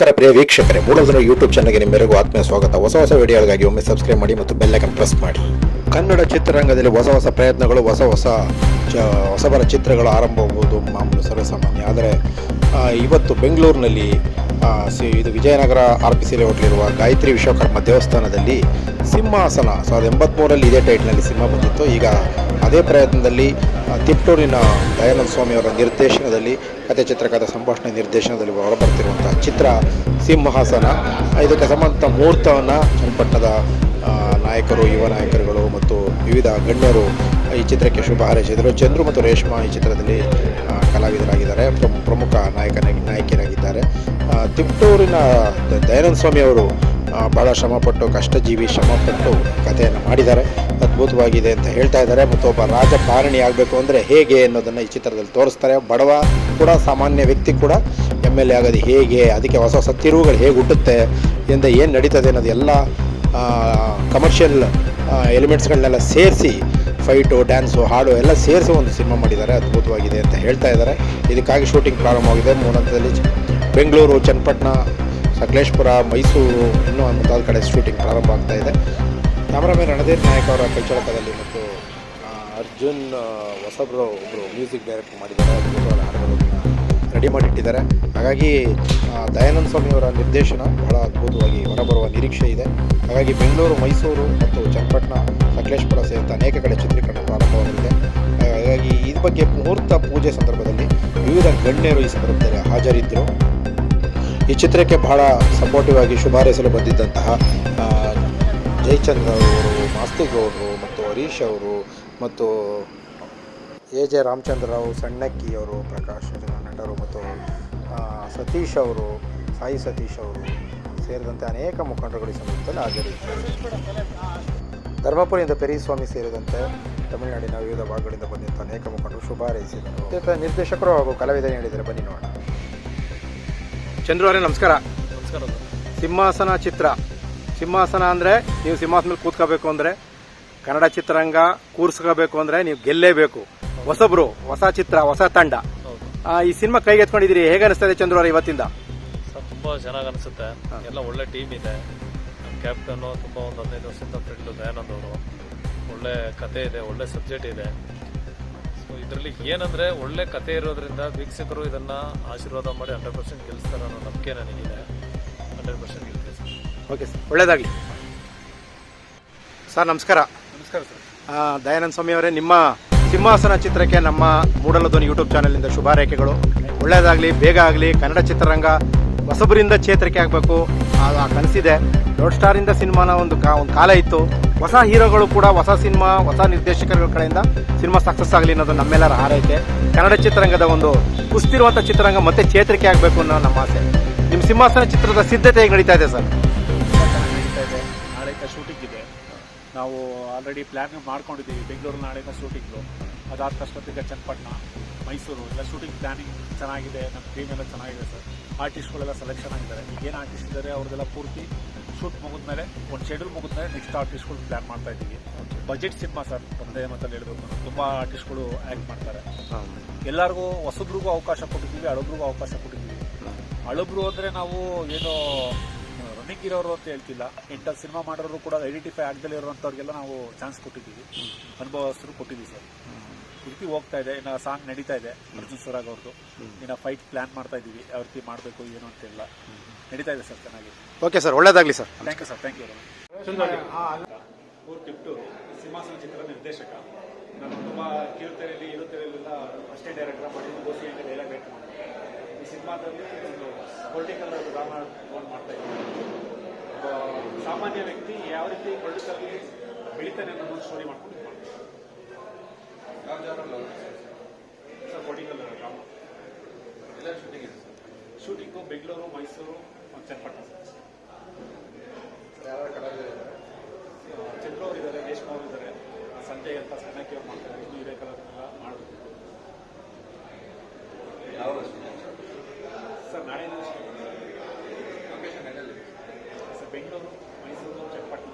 ನಮಸ್ಕಾರ ಪ್ರಿಯ ವೀಕ್ಷಕರೇ ಮೂಡೋದರ ಯೂಟ್ಯೂಬ್ ಚಾನಲ್ಗೆ ನಿಮ್ಮೆಲ್ಲರಿಗೂ ಆತ್ಮೀಯ ಸ್ವಾಗತ. ಹೊಸ ಹೊಸ ವಿಡಿಯೋಗಳಿಗಾಗಿ ಒಮ್ಮೆ ಸಬ್ಸ್ಕ್ರೈಬ್ ಮಾಡಿ ಮತ್ತು ಬೆಲ್ಲೈಕನ್ ಪ್ರೆಸ್ ಮಾಡಿ. ಕನ್ನಡ ಚಿತ್ರರಂಗದಲ್ಲಿ ಹೊಸ ಹೊಸ ಪ್ರಯತ್ನಗಳು, ಹೊಸ ಹೊಸ ಚ ಹೊಸಬರ ಚಿತ್ರಗಳು ಆರಂಭವಾಗುವುದು ಮಾಮೂಲು ಸರ್ವಸಾಮಾನ್ಯ. ಆದರೆ ಇವತ್ತು ಬೆಂಗಳೂರಿನಲ್ಲಿ ಸಿ- ಇದು ವಿಜಯನಗರ ಆರ್ ಪಿ ಸಿ ಲೇಔಟ್ಲಿರುವ ಗಾಯತ್ರಿ ವಿಶ್ವಕರ್ಮ ದೇವಸ್ಥಾನದಲ್ಲಿ ಸಿಂಹಾಸನ ಸಾವಿರದ ಎಂಬತ್ತ್ಮೂರಲ್ಲಿ ಇದೇ ಟೈಟ್ನಲ್ಲಿ ಸಿಂಹ ಬಂದಿತ್ತು. ಈಗ ಅದೇ ಪ್ರಯತ್ನದಲ್ಲಿ ತಿಪ್ಟೂರಿನ ದಯಾನಂದ ಸ್ವಾಮಿ ಅವರ ನಿರ್ದೇಶನದಲ್ಲಿ, ಕಥೆ ಚಿತ್ರಕಥೆ ಸಂಭಾಷಣೆ ನಿರ್ದೇಶನದಲ್ಲಿ ಹೊರಬರ್ತಿರುವಂಥ ಚಿತ್ರ ಸಿಂಹಾಸನ. ಇದಕ್ಕೆ ಸಂಬಂಧ ಮುಹೂರ್ತವನ್ನು ಚನ್ನಪಟ್ಟಣದ ನಾಯಕರು, ಯುವ ನಾಯಕರುಗಳು ಮತ್ತು ವಿವಿಧ ಗಣ್ಯರು ಈ ಚಿತ್ರಕ್ಕೆ ಶುಭ ಹಾರೈಸಿದರು. ಚಂದ್ರು ಮತ್ತು ರೇಷ್ಮಾ ಈ ಚಿತ್ರದಲ್ಲಿ ಕಲಾವಿದರಾಗಿದ್ದಾರೆ. ಪ್ರಮು- ಪ್ರಮುಖ ನಾಯಕ, ನಾಯಕಿಯರಾಗಿದ್ದಾರೆ. ತಿಪ್ಟೂರಿನ ದಯಾನಂದ ಸ್ವಾಮಿ ಅವರು ಭಾಳ ಶ್ರಮಪಟ್ಟು, ಕಷ್ಟಜೀವಿ ಶ್ರಮಪಟ್ಟು ಕಥೆಯನ್ನು ಮಾಡಿದ್ದಾರೆ. ಅದ್ಭುತವಾಗಿದೆ ಅಂತ ಹೇಳ್ತಾ ಇದ್ದಾರೆ. ಮತ್ತು ಒಬ್ಬ ರಾಜಕಾರಣಿ ಆಗಬೇಕು ಅಂದರೆ ಹೇಗೆ ಅನ್ನೋದನ್ನು ಈ ಚಿತ್ರದಲ್ಲಿ ತೋರಿಸ್ತಾರೆ. ಬಡವ ಕೂಡ, ಸಾಮಾನ್ಯ ವ್ಯಕ್ತಿ ಕೂಡ, ಎಂ ಎಲ್ ಎ ಆಗೋದು ಹೇಗೆ, ಅದಕ್ಕೆ ಹೊಸ ಹೊಸ ತಿರುವುಗಳು ಹೇಗೆ ಹುಟ್ಟುತ್ತೆ ಇಂದ ಏನು ನಡೀತದೆ ಅನ್ನೋದು ಎಲ್ಲ ಕಮರ್ಷಿಯಲ್ ಎಲಿಮೆಂಟ್ಸ್ಗಳನ್ನೆಲ್ಲ ಸೇರಿಸಿ ಫೈಟು ಡ್ಯಾನ್ಸು ಹಾಡು ಎಲ್ಲ ಸೇರಿಸಿ ಒಂದು ಸಿನಿಮಾ ಮಾಡಿದ್ದಾರೆ. ಅದ್ಭುತವಾಗಿದೆ ಅಂತ ಹೇಳ್ತಾ ಇದ್ದಾರೆ. ಇದಕ್ಕಾಗಿ ಶೂಟಿಂಗ್ ಪ್ರಾರಂಭವಾಗಿದೆ. ಮೂರಂತದಲ್ಲಿ ಬೆಂಗಳೂರು, ಚನ್ನಪಟ್ಟಣ, ಸಕಲೇಶ್ಪುರ, ಮೈಸೂರು, ಇನ್ನೂ ಮುಂತಾದ ಕಡೆ ಶೂಟಿಂಗ್ ಪ್ರಾರಂಭ ಆಗ್ತಾ ಇದೆ. ಕ್ಯಾಮ್ರಾಮನ್ ರಣಧೀರ್ ನಾಯಕ್ ಅವರ ಕೈಚಳಕದಲ್ಲಿ ಮತ್ತು ಅರ್ಜುನ್ ಹೊಸಬ್ರು ಒಬ್ಬರು ಮ್ಯೂಸಿಕ್ ಡೈರೆಕ್ಟ್ ಮಾಡಿದ್ದಾರೆ. ಅದ್ಭುತವಾದ ಹಾಡುಗಳನ್ನು ರೆಡಿ ಮಾಡಿಟ್ಟಿದ್ದಾರೆ. ಹಾಗಾಗಿ ದಯಾನಂದ ಸ್ವಾಮಿಯವರ ನಿರ್ದೇಶನ ಬಹಳ ಅದ್ಭುತವಾಗಿ ಹೊರಬರುವ ನಿರೀಕ್ಷೆ ಇದೆ. ಹಾಗಾಗಿ ಬೆಂಗಳೂರು, ಮೈಸೂರು ಮತ್ತು ಚನ್ನಪಟ್ಟಣ, ಸಕಲೇಶ್ಪುರ ಸೇರಿದಂತೆ ಅನೇಕ ಕಡೆ ಚಿತ್ರೀಕರಣ ಪ್ರಾರಂಭವಾಗಲಿದೆ. ಹಾಗಾಗಿ ಈ ಬಗ್ಗೆ ಮುಹೂರ್ತ ಪೂಜೆ ಸಂದರ್ಭದಲ್ಲಿ ವಿವಿಧ ಗಣ್ಯರು ಈ ಸಂದರ್ಭದಲ್ಲಿ ಹಾಜರಿದ್ದರು. ಈ ಚಿತ್ರಕ್ಕೆ ಬಹಳ ಸಪೋರ್ಟಿವ್ ಆಗಿ ಶುಭಾರೈಸಲು ಬಂದಿದ್ದಂತಹ ಜಯಚಂದ್ರ ಅವರು ಮಾಸ್ತಿಗೌಡರು ಮತ್ತು ಹರೀಶ್ ಅವರು ಮತ್ತು ಎ ಜೆ ರಾಮಚಂದ್ರ ರಾವ್, ಸಣ್ಣಕ್ಕಿ ಅವರು, ಪ್ರಕಾಶ್ ನಟರು ಮತ್ತು ಸತೀಶ್ ಅವರು ಸಾಯಿ ಸತೀಶ್ ಅವರು ಸೇರಿದಂತೆ ಅನೇಕ ಮುಖಂಡರುಗಳು ಈ ಸಂದರ್ಭದಲ್ಲಿ ಹಾಜರಿದ್ದರು. ಧರ್ಮಪುರಿಯಿಂದ ಪೆರಿಸ್ವಾಮಿ ಸೇರಿದಂತೆ ತಮಿಳುನಾಡಿನ ವಿವಿಧ ಭಾಗಗಳಿಂದ ಬಂದಿದ್ದ ಅನೇಕ ಮುಖಂಡರು ಶುಭ ಹಾರೈಸಿದರು. ನಿರ್ದೇಶಕರು ಹಾಗೂ ಕಲಾವಿದರು ಹೇಳಿದ್ದಾರೆ ಬನ್ನಿ ನೋಡೋಣ. ಚಂದ್ರು ಅವರೇ ನಮಸ್ಕಾರ. ನಮಸ್ಕಾರ. ಸಿಂಹಾಸನ ಚಿತ್ರ. ಸಿಂಹಾಸನ ಅಂದರೆ ನೀವು ಸಿಂಹಾಸನ ಮೇಲೆ ಕೂತ್ಕೋಬೇಕು ಅಂದರೆ ಕನ್ನಡ ಚಿತ್ರರಂಗ ಕೂರ್ಸ್ಕೋಬೇಕು ಅಂದರೆ ನೀವು ಗೆಲ್ಲೇಬೇಕು. ಹೊಸಬ್ರು ಹೊಸ ಚಿತ್ರ ಹೊಸ ತಂಡ. ಈ ಸಿನಿಮಾ ಕೈಗೆ ಎತ್ಕೊಂಡಿದ್ದೀರಿ. ಹೇಗೆ ಅನಿಸ್ತದೆ ಚಂದ್ರು ಅವರ ಇವತ್ತಿಂದ? ಸರ್ ತುಂಬಾ ಚೆನ್ನಾಗಿ ಅನಿಸುತ್ತೆ. ಎಲ್ಲ ಒಳ್ಳೆ ಟೀಮ್ ಇದೆ. ನಮ್ಮ ಕ್ಯಾಪ್ಟನ್ ತುಂಬಾ ಒಂದು ಹದಿನೈದು ವರ್ಷದಿಂದ ಫ್ರೆಂಡ್ ದಯಾನಂದ್ ಅವರು. ಒಳ್ಳೆ ಕತೆ ಇದೆ ಒಳ್ಳೆ ಸಬ್ಜೆಕ್ಟ್ ಇದೆ. ಸೊ ಇದರಲ್ಲಿ ಏನಂದ್ರೆ ಒಳ್ಳೆ ಕತೆ ಇರೋದ್ರಿಂದ ವೀಕ್ಷಕರು ಇದನ್ನ ಆಶೀರ್ವಾದ ಮಾಡಿ ಹಂಡ್ರೆಡ್ ಪರ್ಸೆಂಟ್ ಗೆಲ್ಲಿಸ್ತಾರೆ ಅನ್ನೋ ನಂಬಿಕೆ ನನಗಿದೆ. ಹಂಡ್ರೆಡ್ ಪರ್ಸೆಂಟ್ ಗೆಲ್ತೀವಿ ಸರ್. ಓಕೆ ಸರ್ ಒಳ್ಳೇದಾಗಲಿ. ಸರ್ ನಮಸ್ಕಾರ. ನಮಸ್ಕಾರ ಸರ್. ಆ, ದಯಾನಂದ ಸ್ವಾಮಿ ಅವರೇ ನಿಮ್ಮ ಸಿಂಹಾಸನ ಚಿತ್ರಕ್ಕೆ ನಮ್ಮ ಮೂಡಲಧ್ವನಿ ಯೂಟ್ಯೂಬ್ ಚಾನಲಿಂದ ಶುಭಾರೈಕೆಗಳು. ಒಳ್ಳೆಯದಾಗಲಿ, ಬೇಗ ಆಗಲಿ, ಕನ್ನಡ ಚಿತ್ರರಂಗ ಹೊಸಬರಿಂದ ಚೇತರಿಕೆ ಆಗಬೇಕು. ಆ ಕನಸಿದೆ. ದೊಡ್ಡ ಸ್ಟಾರಿಂದ ಸಿನಿಮಾನ ಒಂದು ಕಾ, ಒಂದು ಕಾಲ ಇತ್ತು. ಹೊಸ ಹೀರೋಗಳು ಕೂಡ, ಹೊಸ ಸಿನಿಮಾ, ಹೊಸ ನಿರ್ದೇಶಕರ ಕಡೆಯಿಂದ ಸಿನಿಮಾ ಸಕ್ಸಸ್ ಆಗಲಿ ಅನ್ನೋದು ನಮ್ಮೆಲ್ಲರ ಹಾರೈಕೆ. ಕನ್ನಡ ಚಿತ್ರರಂಗದ ಒಂದು ಕುಸ್ತಿರುವಂಥ ಚಿತ್ರರಂಗ ಮತ್ತೆ ಚೇತರಿಕೆ ಆಗಬೇಕು ಅನ್ನೋ ನಮ್ಮ ಆಸೆ. ನಿಮ್ಮ ಸಿಂಹಾಸನ ಚಿತ್ರದ ಸಿದ್ಧತೆ ಹೇಗೆ ನಡೀತಾ ಇದೆ ಸರ್. ನಾವು ಆಲ್ರೆಡಿ ಪ್ಲ್ಯಾನ್ ಮಾಡ್ಕೊಂಡಿದ್ದೀವಿ. ಬೆಂಗಳೂರು ನಾಳೆಯಿಂದ ಶೂಟಿಂಗು ಅದಾದ ತಕ್ಷಣದಿಂದ ಚನ್ನಪಟ್ಟಣ, ಮೈಸೂರು, ಎಲ್ಲ ಶೂಟಿಂಗ್ ಪ್ಲಾನಿಂಗ್ ಚೆನ್ನಾಗಿದೆ. ನಮ್ಮ ಟೀಮ್ ಎಲ್ಲ ಚೆನ್ನಾಗಿದೆ ಸರ್ ಆರ್ಟಿಸ್ಟ್ಗಳೆಲ್ಲ ಸೆಲೆಕ್ಷನ್ ಆಗಿದ್ದಾರೆ. ಈಗೇನು ಆರ್ಟಿಸ್ಟ್ ಇದ್ದಾರೆ ಅವ್ರದ್ದೆಲ್ಲ ಪೂರ್ತಿ ಶೂಟ್ ಮುಗಿದ ಮೇಲೆ, ಒಂದು ಶೆಡ್ಯೂಲ್ ಮುಗಿದ್ಮೇಲೆ ನೆಕ್ಸ್ಟ್ ಆರ್ಟಿಸ್ಟ್ಗಳು ಪ್ಲ್ಯಾನ್ ಮಾಡ್ತಾ ಇದ್ದೀವಿ. ಬಜೆಟ್ ಸಿನಿಮಾ ಸರ್ ಒಂದೇ ಮಾತಲ್ಲಿ ಹೇಳ್ಬೇಕು. ತುಂಬಾ ತುಂಬ ಆರ್ಟಿಸ್ಟ್ಗಳು ಆ್ಯಕ್ಟ್ ಮಾಡ್ತಾರೆ. ಎಲ್ಲರಿಗೂ ಹೊಸಬ್ರಿಗೂ ಅವಕಾಶ ಕೊಟ್ಟಿದ್ದೀವಿ ಹಳಬ್ರಿಗೂ ಅವಕಾಶ ಕೊಟ್ಟಿದ್ದೀವಿ. ಹಳಬ್ರು ಅಂದರೆ ನಾವು ಏನು ಇರೋರು ಅಂತ ಹೇಳ್ತಿಲ್ಲ. ಇಂಥ ಸಿನಿಮಾ ಮಾಡೋರು ಕೂಡ ಐಡೆಂಟಿಫೈ ಆಗದಲ್ಲೇ ಇರುವಂಥವ್ರಿಗೆಲ್ಲ ನಾವು ಚಾನ್ಸ್ ಕೊಟ್ಟಿದ್ದೀವಿ. ಅನುಭವಸ್ಥರು ಕೊಟ್ಟಿದ್ದೀವಿ ಸರ್. ಹುಡುಕಿ ಹೋಗ್ತಾ ಇದೆ. ಇನ್ನು ಸಾಂಗ್ ನಡೀತಾ ಇದೆ. ಅರ್ಜುನ್ ಸ್ವರಾಗ್ ಅವ್ರದ್ದು ಇನ್ನು ಫೈಟ್ ಪ್ಲಾನ್ ಮಾಡ್ತಾ ಇದ್ದೀವಿ. ಯಾವ ರೀತಿ ಮಾಡಬೇಕು ಏನು ಅಂತೆಲ್ಲ ನಡೀತಾ ಇದೆ ಸರ್ ಚೆನ್ನಾಗಿ. ಓಕೆ ಸರ್ ಒಳ್ಳೇದಾಗಲಿ sir thank you sir thank you ಊರು ಟಿಪ್ಟೂರು ಸಿಂಹಾಸನ ಚಿತ್ರ ನಿರ್ದೇಶಕ. ನಾನು ತುಂಬ ಕಿರುತೆರೆಯಲ್ಲಿ ಇರುತ್ತೆ ಅಷ್ಟೇ ಡೈರೆಕ್ಟರ್ ಮಾಡಿ ಗೋಸಿ ಅಂತ ಡೈಲಾಗ್ ರೈಟ್ ಮಾಡಿದ್ದೆ. ಈ ಸಿನಿಮಾದಲ್ಲಿ ಒಂದು ಪೊಲಿಟಿಕಲ್ ಡ್ರಾಮಾ ಫೋನ್ ಮಾಡ್ತಾ ಇದ್ದೀವಿ ಸಾಮಾನ್ಯ ವ್ಯಕ್ತಿ ಯಾವ ರೀತಿ ಪೊಲಿಟಿಕಲ್ಲಿ ಬೆಳಿತಾನೆ ಅನ್ನೋದು ಸ್ಟೋರಿ ಮಾಡ್ಕೊಂಡು sir political drama shooting Bengaluru Mysuru ಮತ್ತು ಚನ್ನಪಟ್ಟಣ ಸರ್. ಚಂದ್ರ ಅವರು ಇದ್ದಾರೆ ರೇಷ್ಮಾ ಅವರು ಇದ್ದಾರೆ ಸಂಜಯ್ ಅಂತ ಸಣ್ಣಕ್ಕೆ ಮಾಡ್ತಾರೆ. ಇನ್ನೂ ಇದೇ ಎಲ್ಲ ಮಾಡಬೇಕು. ಸರ್ ನಾಳೆ ಸರ್ ಬೆಂಗಳೂರು ಮೈಸೂರು ಚನ್ನಪಟ್ಟಣ